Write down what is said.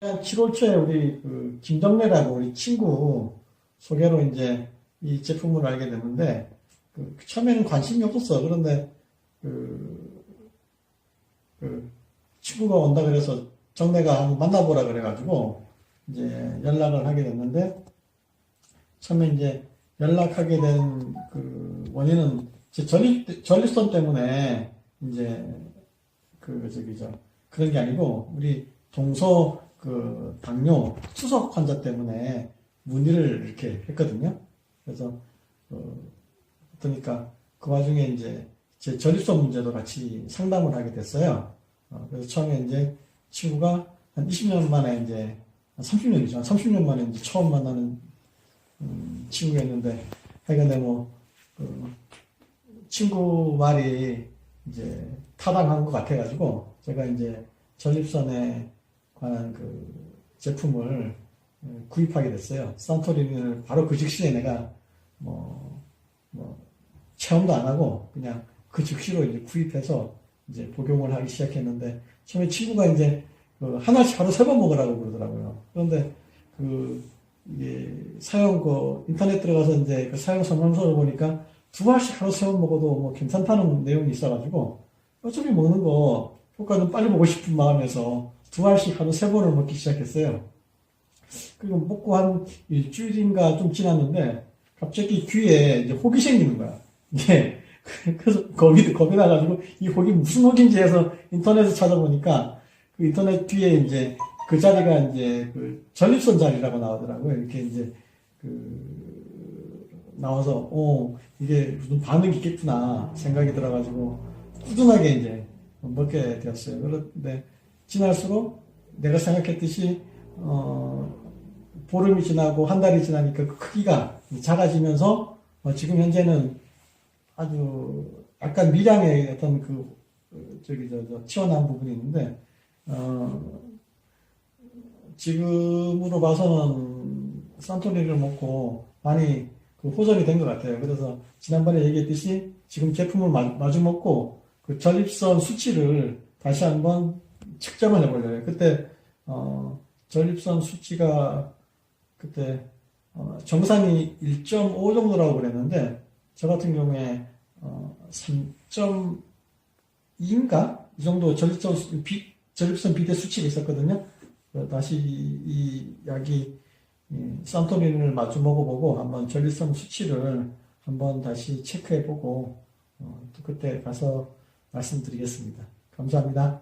7월 초에 우리 그 김정래라고 우리 친구 소개로 이제 이 제품을 알게 됐는데 그 처음에는 관심이 없었어. 그런데 그, 그 친구가 온다 그래서 정래가 한번 만나보라 그래가지고 이제 연락을 하게 됐는데 처음에 이제 연락하게 된 그 원인은 제 전립 전립선 때문에 이제 그 저기 저 그런 게 아니고 우리 동서 그 당뇨 수석 환자 때문에 문의를 이렇게 했거든요. 그래서 어, 그러니까 그 와중에 이제 제 전립선 문제도 같이 상담을 하게 됐어요. 어, 그래서 처음에 이제 친구가 한 20년 만에 이제 한 30년이죠. 한 30년 만에 이제 처음 만나는 음, 친구였는데 하여간에 뭐 그, 친구 말이 이제 타당한 것 같아가지고 제가 이제 전립선에 관한 그 제품을 어, 구입하게 됐어요. 산토리니를 바로 그 즉시에 내가 뭐, 뭐, 체험도 안 하고 그냥 그 즉시로 이제 구입해서 이제 복용을 하기 시작했는데 처음에 친구가 이제 그 하나씩 하루 세 번 먹으라고 그러더라고요. 그런데 그 이게 사용 그 인터넷 들어가서 이제 그 사용 설명서를 보니까 두 알씩 하루 세 번 먹어도 뭐 괜찮다는 내용이 있어가지고 어차피 먹는 거 효과는 빨리 보고 싶은 마음에서 두 알씩 하루 세 번을 먹기 시작했어요. 그리고 먹고 한 일주일인가 좀 지났는데 갑자기 귀에 이제 혹이 생기는 거야. 이게 그래서 겁이 겁이 나가지고 이 혹이 무슨 혹인지 해서 인터넷에 찾아보니까 그 인터넷 뒤에 이제 그 자리가 이제 그 전립선 자리라고 나오더라고요. 이렇게 이제 그 나와서 어 이게 무슨 반응이 있겠구나 생각이 들어가지고 꾸준하게 이제 먹게 되었어요. 그런데 지날수록 내가 생각했듯이 어 보름이 지나고 한 달이 지나니까 그 크기가 작아지면서 어, 지금 현재는 아주 약간 미량의 어떤 그그 저기 저, 저 튀어나온 부분이 있는데 어 지금으로 봐서는 산토리를 먹고 많이 그 호전이 된 것 같아요. 그래서 지난번에 얘기했듯이 지금 제품을 마, 마주 먹고 그 전립선 수치를 다시 한번 측정을 해보려고요. 그때 어, 전립선 수치가 그때 어, 정상이 1.5 정도라고 그랬는데 저 같은 경우에 어, 3.2인가 이 정도 전립선 수- 비, 전립선 비대 수치가 있었거든요. 다시 이, 이 약이 이 산토린을 마주 먹어보고 한번 전립선 수치를 한번 다시 체크해보고 어, 또 그때 가서 말씀드리겠습니다. 감사합니다.